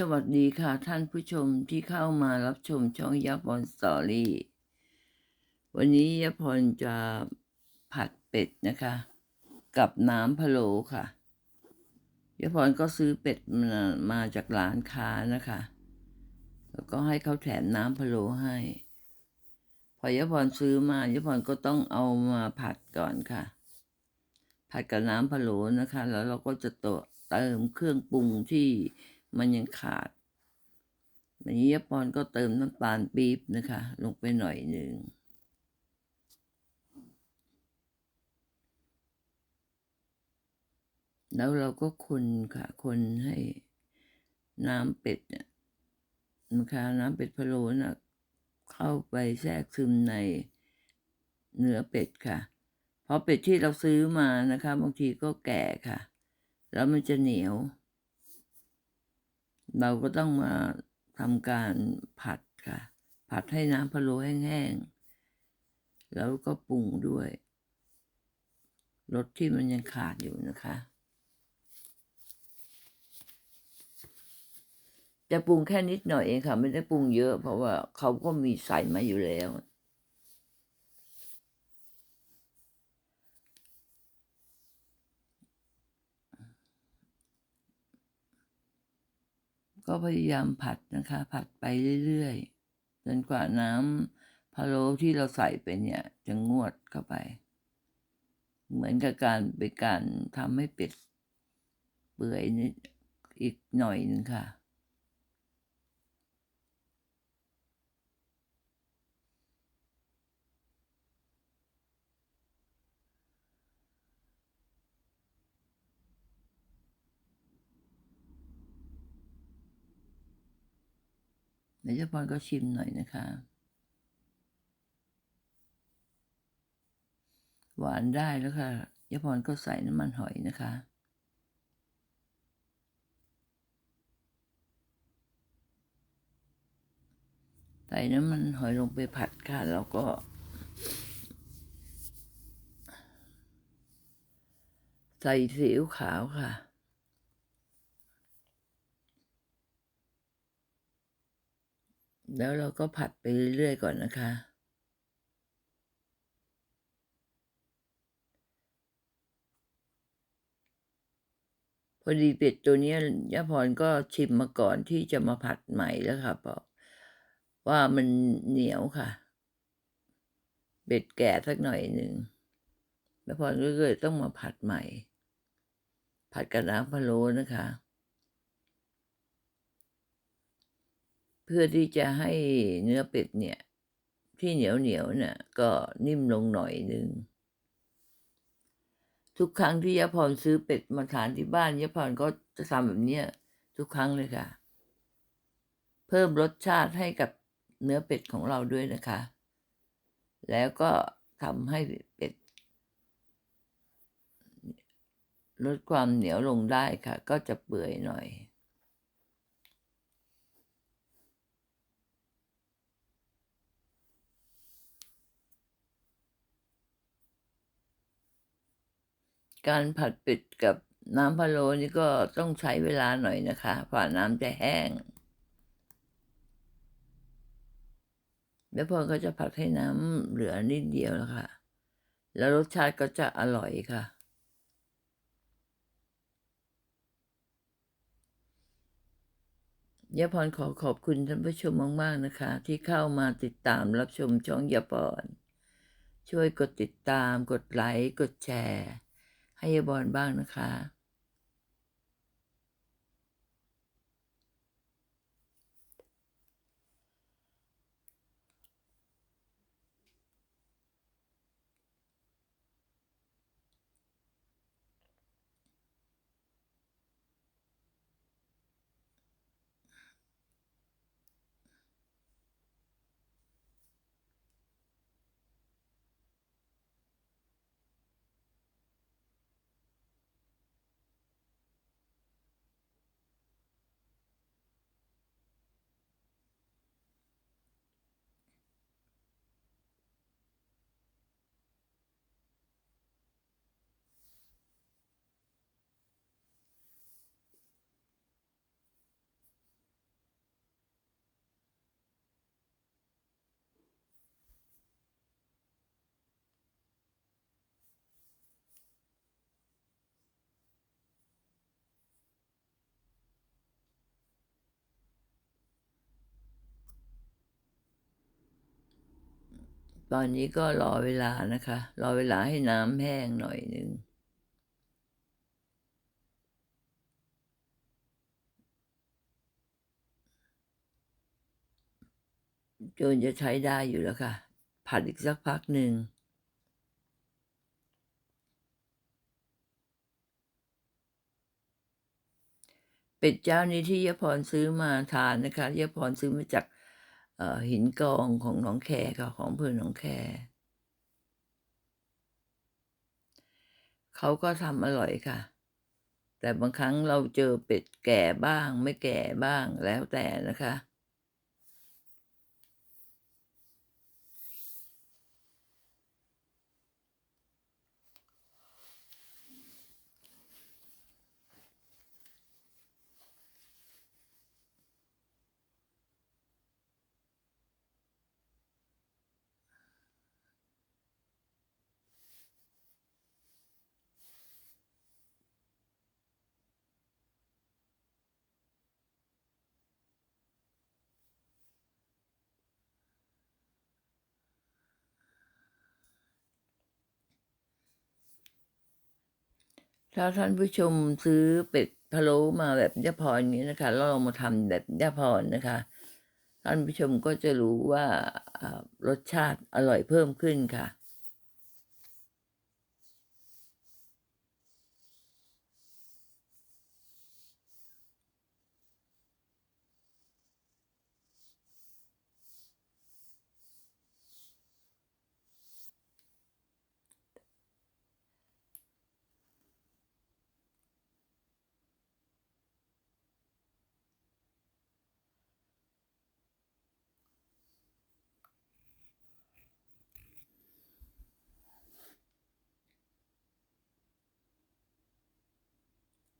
สวัสดีค่ะท่านผู้ชมที่เข้ามารับชมช่องยาพรสตอรี่ วันนี้ยาพรจะผัดเป็ดนะคะ กับน้ำพะโล้ค่ะยาพรก็ซื้อเป็ดมามาจากร้านค้านะคะ แล้วก็ให้เขาแถมน้ำพะโล้ให้ พอยาพรซื้อมายาพรก็ต้องเอามาผัดก่อนค่ะ ผัดกับน้ำพะโล้นะคะ แล้วเราก็จะตเติมเครื่องปรุงที่ มันยังขาดวันนี้ยาปอนก็เติมน้ำตาลปี๊บนะคะ ลงไปหน่อยหนึ่งแล้วเราก็คนค่ะ คนให้น้ำเป็ดเนี่ยนะคะน้ำเป็ดพะโล้นะเข้าไปแทรกซึมในเนื้อเป็ดค่ะ เพราะเป็ดที่เราซื้อมานะคะ บางทีก็แก่ค่ะ แล้วมันจะเหนียว เราก็ต้องมาทำการผัดค่ะ ผัดให้น้ำพะโล้แห้งๆ แล้วก็ปรุงด้วยรสที่มันยังขาดอยู่นะคะ จะปรุงแค่นิดหน่อยเองค่ะ ไม่ได้ปรุงเยอะ เพราะว่าเขาก็มีใส่มาอยู่แล้ว ก็พยายามผัดนะคะ ผัดไปเรื่อยๆ จนกว่าน้ำพะโล้ที่เราใส่ไปเนี่ย จะงวดเข้าไป เหมือนกับการเป็นการทำให้เป็ดเปื่อยนิดอีกหน่อยหนึ่งค่ะ เดี๋ยวเจ้าพรก็ชิมหน่อยนะคะ หวานได้แล้วค่ะยาพรก็ใส่น้ำมันหอยนะคะใส่น้ำมันหอยลงไปผัดค่ะ แล้วก็ ใส่ซีอิ๊วขาวค่ะ แล้วเราก็ผัดไปเรื่อยๆก่อนนะคะ พอดีเป็ดตัวนี้ย่าพรก็ชิมมาก่อนที่จะมาผัดใหม่แล้วค่ะบอกว่ามันเหนียวค่ะ เป็ดแก่สักหน่อยหนึ่งแล้วพรก็เลยต้องมาผัดใหม่ ผัดกับน้ำพะโล้นะคะ เพื่อที่จะให้เนื้อเป็ดเนี่ย ที่เหนียวเหนียวเนี่ยก็นิ่มลงหน่อยหนึ่งทุกครั้งที่ยาพรซื้อเป็ดมาทานที่บ้านยาพรก็จะทำแบบเนี้ยทุกครั้งเลยค่ะ เพิ่มรสชาติให้กับเนื้อเป็ดของเราด้วยนะคะ แล้วก็ทำให้เป็ดลดความเหนียวลงได้ค่ะ ก็จะเปื่อยหน่อย การผัดเป็ดกับน้ำพะโล้นี่ก็ต้องใช้เวลาหน่อยนะคะผ่าน้ำจะแห้ง แล้วพอก็จะผัดให้น้ำเหลือนิดเดียวแล้วค่ะแล้วรสชาติก็จะอร่อยค่ะ ยาพรขอขอบคุณท่านผู้ชมมาก ๆ นะคะ ที่เข้ามาติดตามรับชมช่องยาพรช่วยกดติดตาม กดไลค์ กดแชร์ ให้ยาบอลบ้างนะคะ ตอนนี้ก็รอเวลานะคะ รอเวลาให้น้ำแห้งหน่อยหนึ่งจนจะใช้ได้อยู่แล้วค่ะ ผัดอีกสักพักหนึ่ง เป็ดเจ้านี้ที่ยพรซื้อมาทานนะคะยพรซื้อมาจาก หินกองของหนองแคค่ะของเพื่อหนองแคเขาก็ทำอร่อยค่ะ แต่บางครั้งเราเจอเป็ดแก่บ้างไม่แก่บ้างแล้วแต่นะคะ ถ้าท่านผู้ชมซื้อเป็ดพะโล้มาแบบย่าพรนี้นะคะแล้วเรามาทำแบบย่าพรนะคะ ท่านผู้ชมก็จะรู้ว่ารสชาติอร่อยเพิ่มขึ้นค่ะ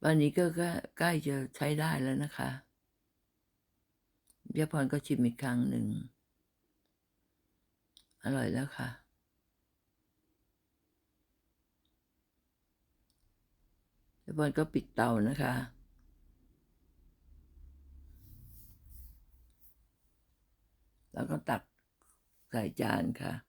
วันนี้ก็ก็ใกล้จะใช้ได้แล้วนะคะยาพรก็ชิมอีกครั้งหนึ่ง อร่อยแล้วค่ะ ยาพรก็ปิดเตานะคะ แล้วก็ตักใส่จานค่ะ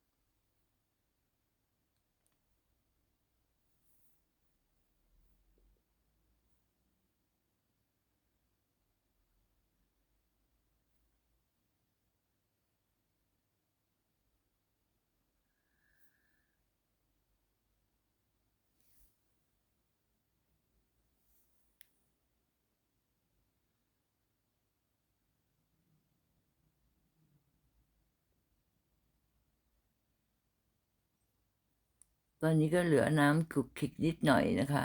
ตอนนี้ก็เหลือน้ำคลุกคลิกนิดหน่อยนะคะ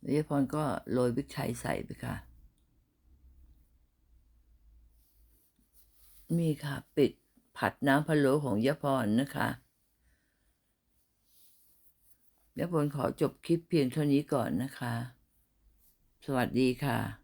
แล้วยายพรก็โรยพริกไทยใส่ไปค่ะ มีค่ะ ปิด ผัดน้ำพะโล้ของยาพรนะคะยาพรขอจบคลิปเพียงเท่านี้ก่อนนะคะ สวัสดีค่ะ